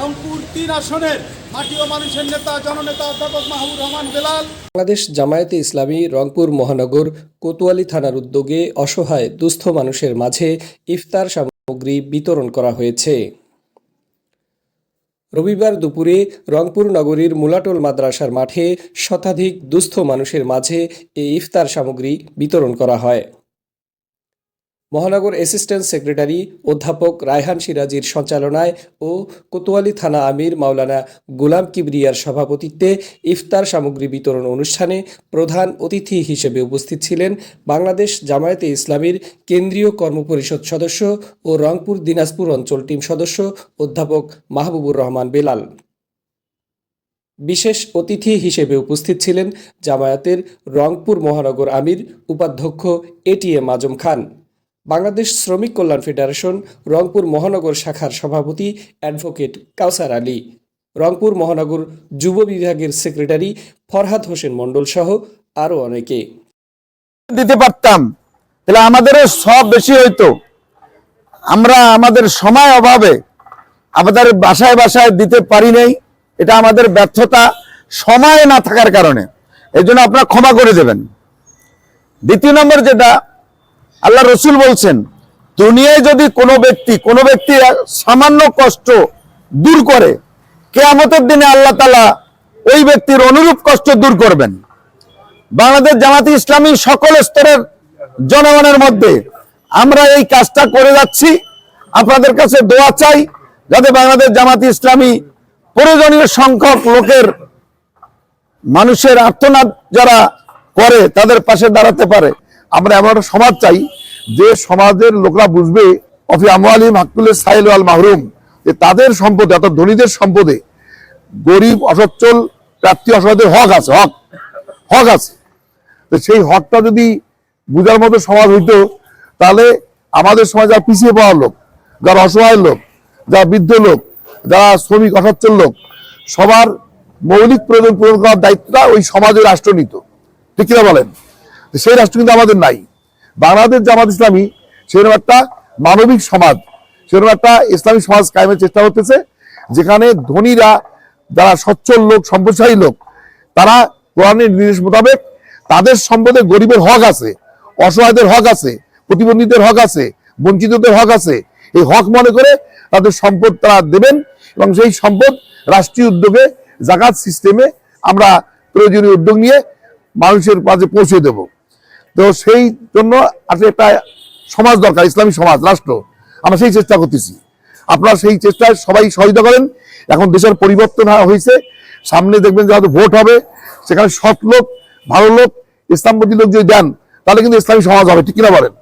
রংপুর তিন আসনের মানুষের নেতা, জননেতা অধ্যাপক মাহবুব রহমান বেলাল। বাংলাদেশ জামায়াতে ইসলামী রংপুর মহানগর কোতোয়ালি থানার উদ্যোগে অসহায়, দুস্থ মানুষের মাঝে ইফতার সামগ্রী বিতরণ করা হয়েছে। রবিবার দুপুরে রংপুর নগরীর মুলাটোল মাদ্রাসার মাঠে শতাধিক দুস্থ মানুষের মাঝে এই ইফতার সামগ্রী বিতরণ করা হয়। মহানগর অ্যাসিস্ট্যান্ট সেক্রেটারি অধ্যাপক রায়হান সিরাজির সঞ্চালনায় ও কোতোয়ালি থানা আমির মাওলানা গোলাম কিবরিয়ার সভাপতিত্বে ইফতার সামগ্রী বিতরণ অনুষ্ঠানে প্রধান অতিথি হিসেবে উপস্থিত ছিলেন বাংলাদেশ জামায়াতে ইসলামীর কেন্দ্রীয় কর্মপরিষদ সদস্য ও রংপুর দিনাজপুর অঞ্চল টিম সদস্য অধ্যাপক মাহবুবুর রহমান বেলাল। বিশেষ অতিথি হিসেবে উপস্থিত ছিলেন জামায়াতের রংপুর মহানগর আমির উপাধ্যক্ষ এটিএম আজম খান। বাংলাদেশ শ্রমিক কল্যাণ ফেডারেশন, রংপুর মহানগর শাখার সভাপতি অ্যাডভোকেট কাউসার আলী, রংপুর মহানগর যুব বিভাগের সেক্রেটারি ফরহাদ হোসেন মণ্ডল সহ আরও অনেকে। দিতে পারতাম, তাহলে আমাদেরও সব বেশি হইতো। আমরা আমাদের সময় অভাবে আমাদের বাসায় বাসায় দিতে পারি নাই, এটা আমাদের ব্যর্থতা, সময় না থাকার কারণে। এই জন্য আপনারা ক্ষমা করে দেবেন। দ্বিতীয় নম্বর যেটা আল্লাহ রসুল বলছেন, দুনিয়ায় যদি কোনো ব্যক্তি কোনো ব্যক্তি সামান্য কষ্ট দূর করে, কেয়ামতের দিনে আল্লাহ তালা ওই ব্যক্তির অনুরূপ কষ্ট দূর করবেন। বাংলাদেশ জামাতি ইসলামী সকল স্তরের জনগণের মধ্যে আমরা এই কাজটা করে যাচ্ছি। আপনাদের কাছে দোয়া চাই যাতে বাংলাদেশ জামাতি ইসলামী প্রয়োজনীয় সংখ্যক লোকের মানুষের আর্তনাদ যারা করে, তাদের পাশে দাঁড়াতে পারে। আমরা এমন একটা সমাজ চাই যে সমাজের লোকরা বুঝবে, অফি আমআলি মাকুলের সাইল আল মাহরুম, যে তাদের সম্পদে, অর্থাৎ ধনীদের সম্পদে গরিব, অসচ্ছল, প্রাপ্তি, অসহায়দের হক আছে, হক হক আছে। তো সেই হকটা যদি বুঝার মতো সমাজ হইতো, তাহলে আমাদের সমাজ যারা পিছিয়ে পড়ার লোক, যারা অসহায় লোক, যারা বৃদ্ধ লোক, যারা শ্রমিক, অসচ্ছল লোক, সবার মৌলিক প্রয়োজন পূরণ করার দায়িত্বটা ওই সমাজের রাষ্ট্র নিত। ঠিক বলেন? সেই রাষ্ট্র কিন্তু আমাদের নাই। বাংলাদেশ জামাত ইসলামী, সেরকম একটা মানবিক সমাজ, সেরকম একটা ইসলামী সমাজ কায়েমের চেষ্টা করতেছে, যেখানে ধনীরা যারা সচ্ছল লোক, সম্পদশালী লোক, তারা কোরআনের নির্দেশ মোতাবেক তাদের সম্পদে গরিবের হক আছে, অসহায়দের হক আছে, প্রতিবন্ধীদের হক আছে, বঞ্চিতদের হক আছে। এই হক মনে করে তাদের সম্পদ তারা দেবেন এবং সেই সম্পদ রাষ্ট্রীয় উদ্যোগে, জাকাত সিস্টেমে আমরা প্রয়োজনীয় উদ্যোগ নিয়ে মানুষের মাঝে পৌঁছে দেব। তো সেই জন্য আসলে একটা সমাজ দরকার, ইসলামী সমাজ, রাষ্ট্র। আমরা সেই চেষ্টা করতেছি। আপনারা সেই চেষ্টায় সবাই সহযোগিতা করেন। এখন দেশের পরিবর্তন হয়েছে। সামনে দেখবেন যে হয়তো ভোট হবে। সেখানে সৎ লোক, ভালো লোক, ইসলামপন্থী লোক যদি দেন, তাহলে কিন্তু ইসলামী সমাজ হবে। ঠিক কিনা বলেন?